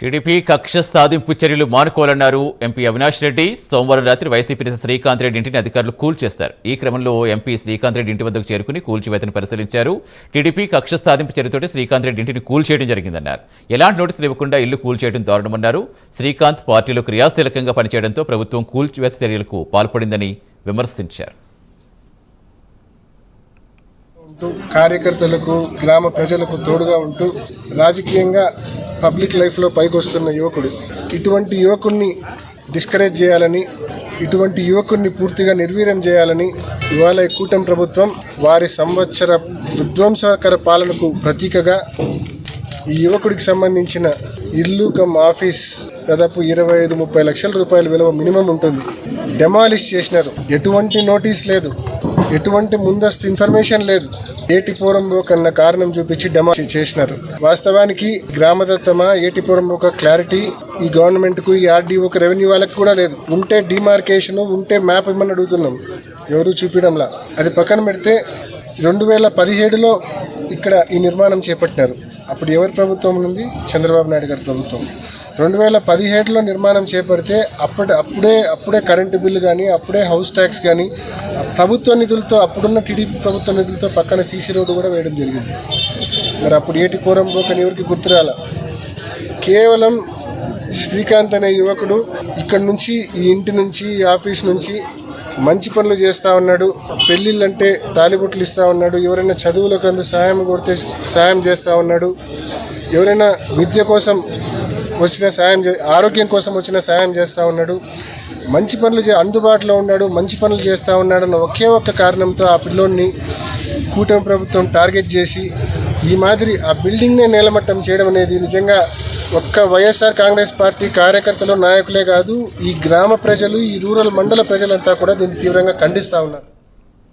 TDP కక్ష సాధింపు చర్యలు మానుకోవాలన్నారు ఎంపీ అవినాష్ రెడ్డి. సోమవారం రాత్రి వైసీపీ నేత శ్రీకాంత్ రెడ్డి ఇంటిని అధికారులు కూల్చేస్తారు ఈ క్రమంలో ఎంపీ శ్రీకాంత్ రెడ్డి ఇంటి వద్దకు చేరుకుని కూల్చివేతను పరిశీలించారు. టీడీపీ కక్ష సాధింపు చర్యతోటి శ్రీకాంత్ రెడ్డి ఇంటిని కూల్చేయడం జరిగిందన్నారు. ఎలాంటి నోటీసులు ఇవ్వకుండా ఇల్లు కూల్చేయడం దారుణమన్నారు. శ్రీకాంత్ పార్టీలో క్రియాశీలకంగా పనిచేయడంతో ప్రభుత్వం కూల్చివేత చర్యలకు పాల్పడిందని విమర్శించారు. కార్యకర్తలకు గ్రామ ప్రజలకు తోడుగా ఉంటూ రాజకీయంగా పబ్లిక్ లైఫ్లో పైకి వస్తున్న యువకుడు. ఇటువంటి యువకుడిని డిస్కరేజ్ చేయాలని ఇటువంటి యువకుడిని పూర్తిగా నిర్వీర్యం చేయాలని ఇవాళ కూటం కూటమి ప్రభుత్వం వారి సంవత్సర విధ్వంసకర పాలనకు ప్రతీకగా ఈ యువకుడికి సంబంధించిన ఇల్లు కమ్ ఆఫీస్ దాదాపు ఇరవై ఐదు ముప్పై లక్షల రూపాయల విలువ మినిమం ఉంటుంది. డెమాలిష్ చేసినారు. ఎటువంటి నోటీస్ లేదు. ఎటువంటి ముందస్తు ఇన్ఫర్మేషన్ లేదు. ఏటిపురం కన్న కారణం చూపించి డమా చేసినారు. వాస్తవానికి గ్రామదత్తమా ఏటిపురం ఒక క్లారిటీ ఈ గవర్నమెంట్కు ఈ ఆర్డీఓకి రెవెన్యూ వాళ్ళకి కూడా లేదు. ఉంటే డిమార్కేషన్ ఉంటే మ్యాప్ ఇమ్మని అడుగుతున్నాం? ఎవరు చూపించడంలా? అది పక్కన పెడితే రెండు వేల పదిహేడులో ఇక్కడ ఈ నిర్మాణం చేపట్టినారు. అప్పుడు ఎవరి ప్రభుత్వం ఉంది చంద్రబాబు నాయుడు గారి ప్రభుత్వం. రెండు వేల పదిహేడులో నిర్మాణం చేపడితే అప్పటి అప్పుడే అప్పుడే కరెంటు బిల్లు కానీ అప్పుడే హౌస్ ట్యాక్స్ కానీ ప్రభుత్వ నిధులతో అప్పుడున్న టీడీపీ ప్రభుత్వ నిధులతో పక్కన సీసీ రోడ్డు కూడా వేయడం జరిగింది. మరి అప్పుడు ఏటి కూరం పోకని ఎవరికి గుర్తురాల కేవలం శ్రీకాంత్ అనే యువకుడు ఇక్కడ నుంచి ఈ ఇంటి నుంచి ఈ ఆఫీస్ నుంచి మంచి పనులు చేస్తూ ఉన్నాడు. పెళ్ళిళ్ళంటే తాలిబొట్లు ఇస్తూ ఉన్నాడు. ఎవరైనా చదువులకు అందు సహాయం కొడితే సహాయం చేస్తూ ఉన్నాడు. ఎవరైనా విద్య కోసం వచ్చిన సాయం చే ఆరోగ్యం కోసం వచ్చిన సాయం చేస్తూ ఉన్నాడు. మంచి పనులు చే అందుబాటులో ఉన్నాడు మంచి పనులు చేస్తూ ఉన్నాడు అన్న ఒకే ఒక్క కారణంతో ఆ పిల్లోడిని కూటమి ప్రభుత్వం టార్గెట్ చేసి ఈ మాదిరి ఆ బిల్డింగ్నే నేలమట్టం చేయడం అనేది నిజంగా ఒక్క వైఎస్ఆర్ కాంగ్రెస్ పార్టీ కార్యకర్తలు నాయకులే కాదు ఈ గ్రామ ప్రజలు ఈ రూరల్ మండల ప్రజలంతా కూడా దీన్ని తీవ్రంగా ఖండిస్తూ ఉన్నారు.